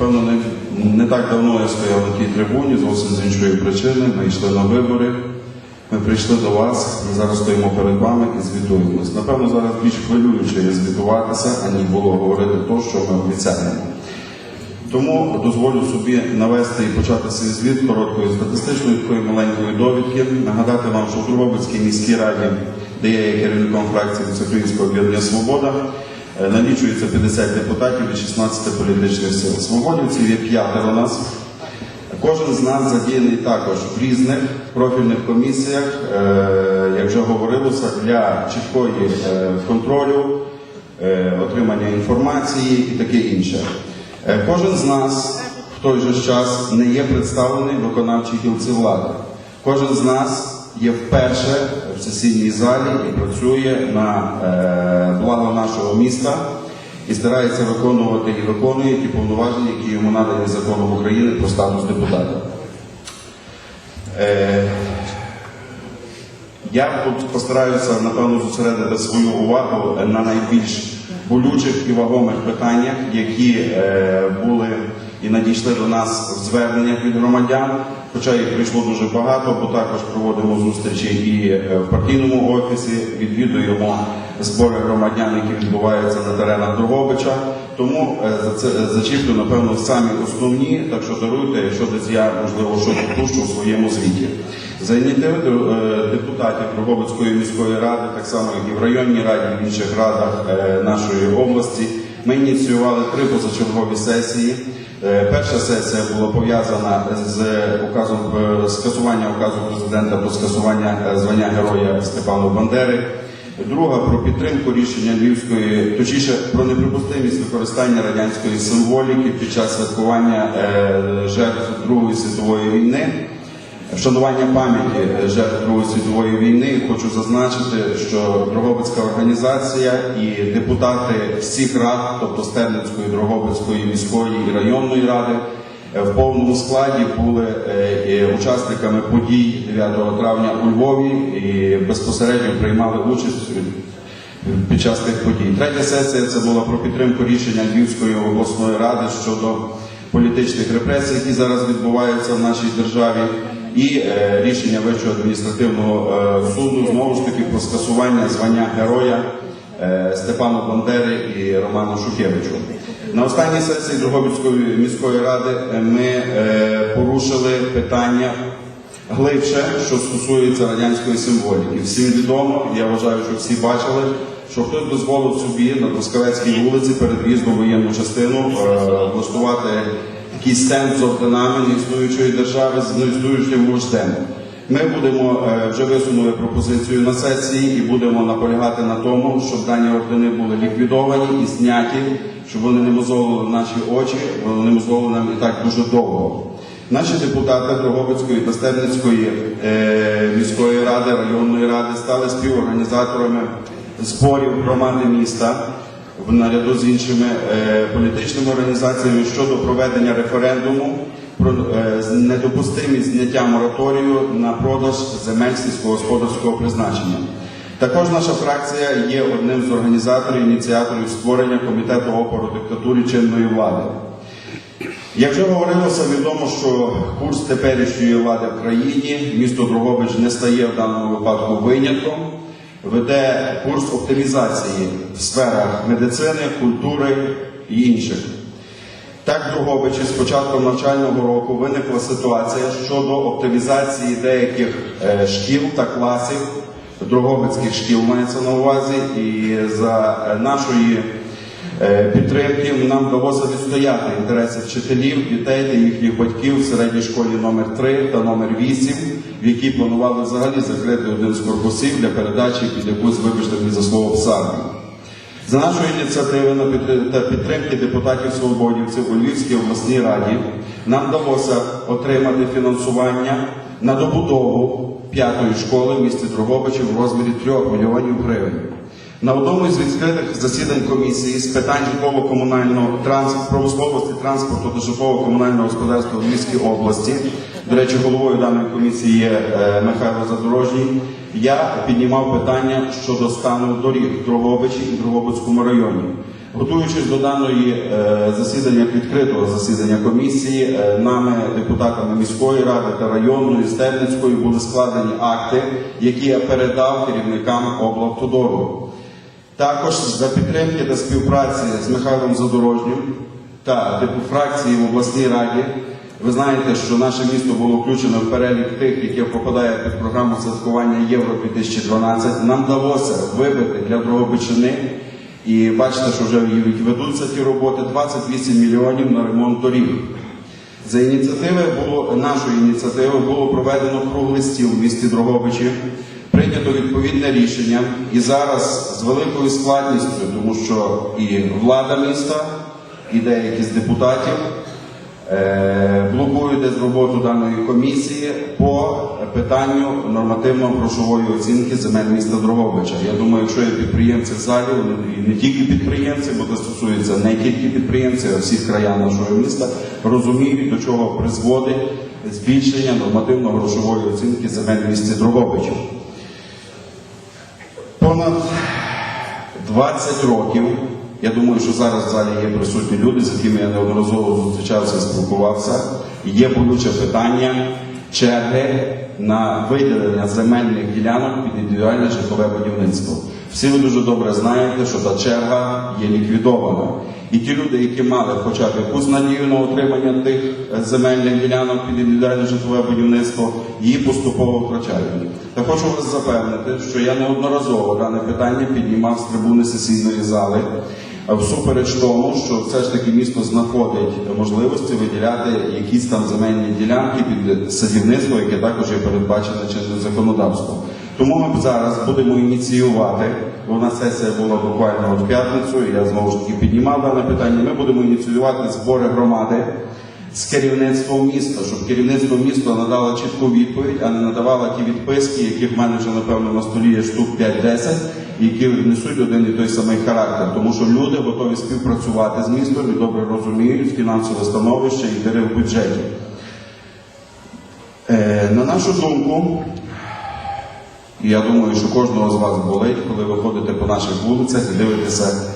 Напевно, не, не так давно я стояв на тій трибуні, зовсім з іншої причини. Ми йшли на вибори. Ми прийшли до вас, ми зараз стоїмо перед вами і звітуємось. Напевно, зараз більш хвилююче є звітуватися, ані було говорити те, що ми обіцяємо. Тому дозволю собі навести і почати свій звіт короткої статистичної такої маленької довідки. Нагадати вам, що в Дрогобицькій міській раді, де я є керівником фракції Всеукраїнського об'єднання Свобода, налічується 50 депутатів від 16 політичних сил. Свободівців є п'ятеро нас. Кожен з нас задіяний також в різних профільних комісіях, е, як вже говорилося, для чіткої е, контролю, е, отримання інформації і таке інше. Е, Кожен з нас в той же час не є представлений виконавчій гілці влади. Кожен з нас є вперше в сесійній залі і працює на е, благо нашого міста і старається виконувати і виконує ті повноваження, які йому надані законом України про статус депутата. Е, я тут постараюся, напевно, зосередити свою увагу на найбільш болючих і вагомих питаннях, які е, були і надійшли до нас в зверненнях від громадян. Хоча їх прийшло дуже багато, бо також проводимо зустрічі і е, в партійному офісі, відвідуємо збори громадян, які відбуваються на теренах Дрогобича. Тому е, за це зачіплю, напевно, самі основні, так що даруйте, якщо десь я можливо щось допущу в своєму звіті. За ініціативою е, депутатів Дрогобицької міської ради, так само як і в районній раді, в інших радах е, нашої області, ми ініціювали три позачергові сесії. Е, Перша сесія була пов'язана з указом е, скасування указу президента про скасування е, звання героя Степану Бандери. Друга про підтримку рішення Львівської, точніше про неприпустимість використання радянської символіки під час святкування жертв Другої світової війни. Вшанування пам'яті жертв Другої світової війни хочу зазначити, що Дрогобицька організація і депутати всіх рад, тобто Стерницької, Дрогобицької міської і районної ради, е, в повному складі були е, учасниками подій 9 травня у Львові і безпосередньо приймали участь під час тих подій. Третя сесія це була про підтримку рішення Львівської обласної ради щодо політичних репресій, які зараз відбуваються в нашій державі, і е, рішення Вищого адміністративного е, суду знову ж таки про скасування звання героя е, Степану Бандери і Роману Шухевичу. На останній сесії Дрогобицької міської ради ми порушили питання глибше, що стосується радянської символіки. Всім відомо, я вважаю, що всі бачили, що хтось дозволив собі на Трускавецькій вулиці перед в'їздом воєнну частину влаштувати такий стенд з орденами неіснуючої держави з неіснуючим вождем. Ми будемо е, вже висунули пропозицію на сесії і будемо наполягати на тому, щоб дані ордени були ліквідовані і зняті, щоб вони не мозолили наші очі, вони мозолили нам і так дуже довго. Наші депутати Дрогобицької та Стерницької е, міської ради, районної ради стали співорганізаторами зборів громади міста наряду з іншими е, політичними організаціями щодо проведення референдуму про е, недопустимість зняття мораторію на продаж земель сільськогосподарського призначення. Також наша фракція є одним з організаторів ініціаторів створення комітету опору диктатурі чинної влади. Як вже говорилося, відомо, що курс теперішньої влади в країні, місто Дрогобич не стає в даному випадку винятком, веде курс оптимізації в сферах медицини, культури і інших. Так, Другобичі, з початком навчального року виникла ситуація щодо оптимізації деяких е, шкіл та класів, Другобицьких шкіл мається на увазі, і за е, нашої підтримки нам вдалося відстояти інтереси вчителів, дітей та їхніх батьків в середній школі номер 3 та номер 8, в якій планували взагалі закрити один з корпусів для передачі під якусь, вибачте мені за слово псарню. За нашої ініціативи на підтри- та підтримки депутатів свободівців у Львівській обласній раді нам вдалося отримати фінансування на добудову п'ятої школи в місті Дрогобичі в розмірі 3 мільйонів гривень. На одному із відкритих засідань комісії з питань житлово-комунального транспорту, промисловості, транспорту та житлово-комунального господарства в Львівській області, до речі, головою даної комісії є е, Михайло Задорожній, я піднімав питання щодо стану доріг в Дрогобичі і Дрогобицькому районі. Готуючись до даної е, засідання, відкритого засідання комісії, е, нами, депутатами міської ради та районної, Стебницької, були складені акти, які я передав керівникам облавтодору. Також за підтримки та співпраці з Михайлом Задорожнім та фракції в обласній раді. Ви знаєте, що наше місто було включено в перелік тих, яке попадає під програму святкування Євро 2012. Нам вдалося вибити для Дрогобичини, і бачите, що вже ведуться ті роботи 28 мільйонів на ремонт доріг. За ініціативи було нашої ініціативи було проведено круглий стіл в місті Дрогобичі, прийнято відповідне рішення. І зараз з великою складністю, тому що і влада міста, і деякі з депутатів е, блокують десь роботу даної комісії по питанню нормативно-грошової оцінки земель міста Дрогобича. Я думаю, якщо є підприємці в залі, і не тільки підприємці, бо це стосується не тільки підприємців, а всіх краян нашого міста, розуміють, до чого призводить збільшення нормативно-грошової оцінки земель в місті Дрогобича. Понад 20 років. Я думаю, що зараз в залі є присутні люди, з якими я неодноразово зустрічався, і спілкувався. Є болюче питання черги на виділення земельних ділянок під індивідуальне житлове будівництво. Всі ви дуже добре знаєте, що та черга є ліквідована. І ті люди, які мали хоча б якусь надію на отримання тих е, земельних ділянок під індивідуальне житлове будівництво, її поступово втрачають. Та хочу вас запевнити, що я неодноразово дане питання піднімав з трибуни сесійної зали. Всупереч тому, що все ж таки місто знаходить можливості виділяти якісь там земельні ділянки під садівництво, яке також є передбачене чинним законодавством. Тому ми зараз будемо ініціювати, вона сесія була буквально от п'ятницю, і я знову ж таки піднімав дане питання. Ми будемо ініціювати збори громади з керівництвом міста, щоб керівництво міста надало чітку відповідь, а не надавало ті відписки, які в мене вже напевно на столі є штук 5-10, які несуть один і той самий характер. Тому що люди готові співпрацювати з містом і добре розуміють фінансове становище і дири в бюджеті. Е, на нашу думку, і я думаю, що кожного з вас болить, коли ви ходите по наших вулицях і дивитеся,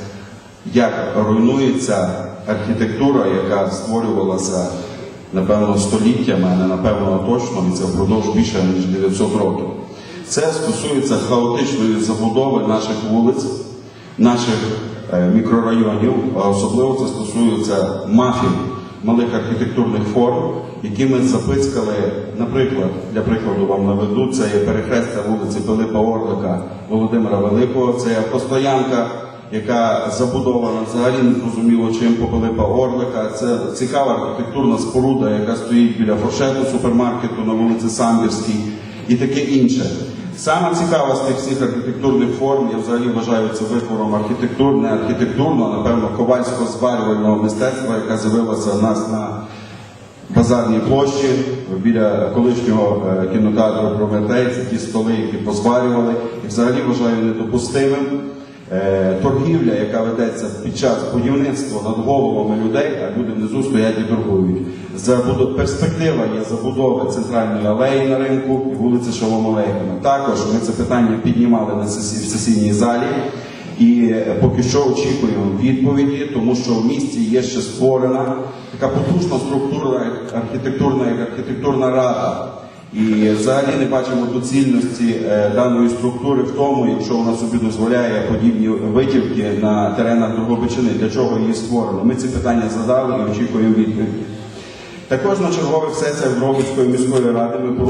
як руйнується архітектура, яка створювалася, напевно, століттями, а не напевно точно, і це впродовж більше ніж 900 років. Це стосується хаотичної забудови наших вулиць, наших е, мікрорайонів, а особливо це стосується мафій малих архітектурних форм, які ми запискали, наприклад, для прикладу вам наведу, це є перехрестя вулиці Пилипа Орлика Володимира Великого, це є постоянка, яка забудована взагалі не зрозуміло чим по Пилипа Орлика. Це цікава архітектурна споруда, яка стоїть біля фуршету супермаркету на вулиці Самбірській і таке інше. Саме цікаве з тих всіх архітектурних форм, я взагалі вважаю це витвором архітектурне, архітектурного, напевно, ковальського зварювального мистецтва, яка з'явилася в нас на базарній площі біля колишнього е, кінотеатру Прометей. Це ті столи, які позварювали. І взагалі вважаю недопустимим. Е, Торгівля, яка ведеться під час будівництва над головами людей, а люди внизу стоять і торгують. Забудо- Перспектива є забудови центральної алеї на ринку і вулиці Шоломолейкина. Також ми це питання піднімали на сесії, в сесійній залі. І поки що очікуємо відповіді, тому що в місті є ще створена така потужна структура архітектурна, як архітектурна рада. І взагалі не бачимо доцільності е, даної структури в тому, якщо вона собі дозволяє подібні витівки на теренах Дрогобичини, для чого її створено. Ми ці питання задали і очікуємо відповіді. Також на чергових сесіях Дрогобицької міської ради ми